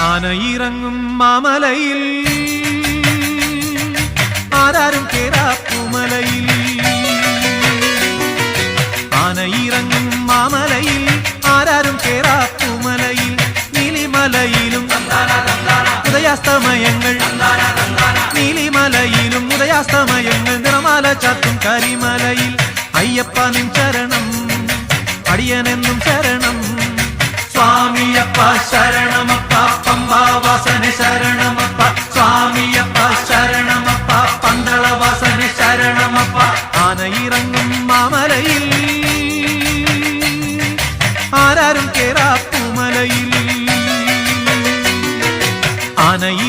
ആനയിറങ്ങും മാമലയിൽ. ആരാരും കേറാപ്പുമലയിൽ ആനയിറങ്ങും മാമലയിൽ. ആരാരും കേറാപ്പുമലയിൽ നീലിമലയിലും ഉദയാസ്തമയങ്ങൾ. നീലിമലയിലും ഉദയാസ്തമയങ്ങൾ. നിറമാല ചാത്തും കരിമലയിൽ. അയ്യപ്പനും ചരണം അടിയനെന്നും ചരണം. സ്വാമിയപ്പ ശരണമപ്പ ആനയിറങ്ങും മാമലയിൽ. ആരാരും കേറാപ്പുമലയിൽ ആനയിറങ്ങും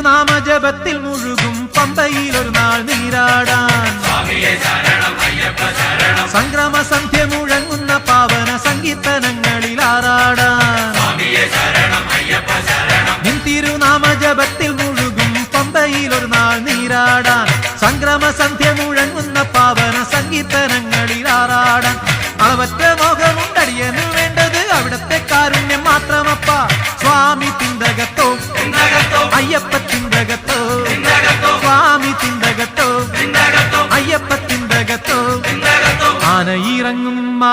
തിരുനാമ ജപത്തിൽ മുഴുകും പമ്പയിൽ ഒരു നാൾ നീരാടാൻ. സംക്രമ സന്ധ്യ മുഴങ്ങുന്ന പാവന സങ്കീർത്തനങ്ങളിൽ ആറാടാൻ. നിൻ തിരുനാമ ജപത്തിൽ മുഴുകും പമ്പയിൽ ഒരു നാൾ നീരാടാൻ. സംക്രമ സന്ധ്യ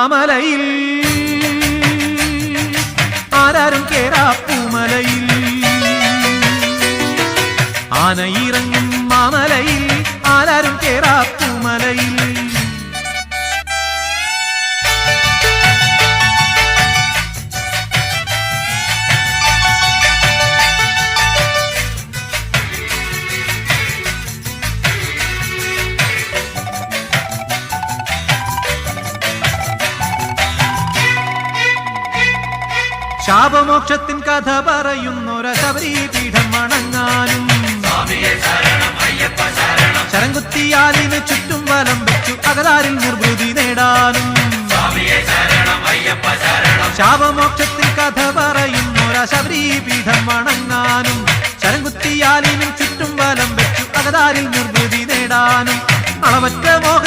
മാമലയിൽ. ആരാരും കേരാപ്പൂമലയിൽ ആനയിറങ്ങും മാമലയിൽ ആരാരും കേറാപ്പൂമലയിൽ ശാപമോക്ഷത്തിൻ കഥ പറയുന്നൊര ശബരീപീഠം വണങ്ങാനും. ശരംകുത്തിയാലിന് ചുറ്റും വലം വെച്ചു അകലാരിൽ നിർവൃതി നേടാനും. ശാപമോക്ഷത്തിൻ കഥ പറയുന്നൊര ശബരീപീഠം വണങ്ങാനും. ശരംകുത്തിയാലിനും ചുറ്റും വലം വെച്ചു അകലാരിൽ നിർവൃതി നേടാനും. അളവറ്റ മോഹമുണ്ടടിയെന്ന്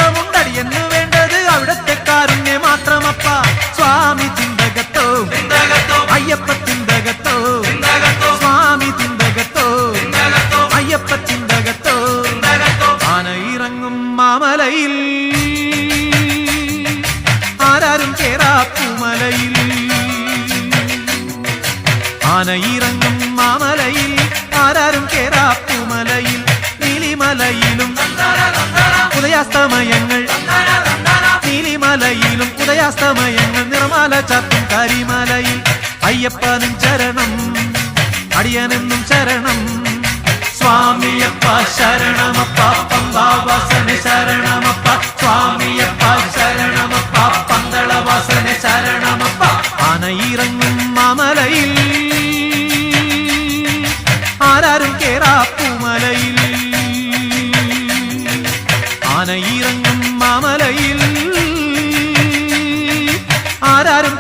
കേറാപ്പുമലയിൽ ആനയിറങ്ങും മാമലയിൽ ആരാരും കേറാപ്പുമലയിൽ നീലിമലയിലും ഉദയാസ്തമയങ്ങൾ. നീലിമലയിലും ഉദയാസ്തമയങ്ങൾ നിറമാല ചാത്തും കരിമലയിൽ അയ്യപ്പനും ചരണം അടിയനെന്നും ചരണം. സ്വാമിയപ്പ ശരണമപ്പ പമ്പാവാസന ശരണമപ്പ സ്വാമിയപ്പ ശരണമപ്പ ആനയിറങ്ങും മാമലയിൽ. ആരാരും കേറാപ്പുമലയിൽ ആനയിറങ്ങും മാമലയിൽ. ആരാരും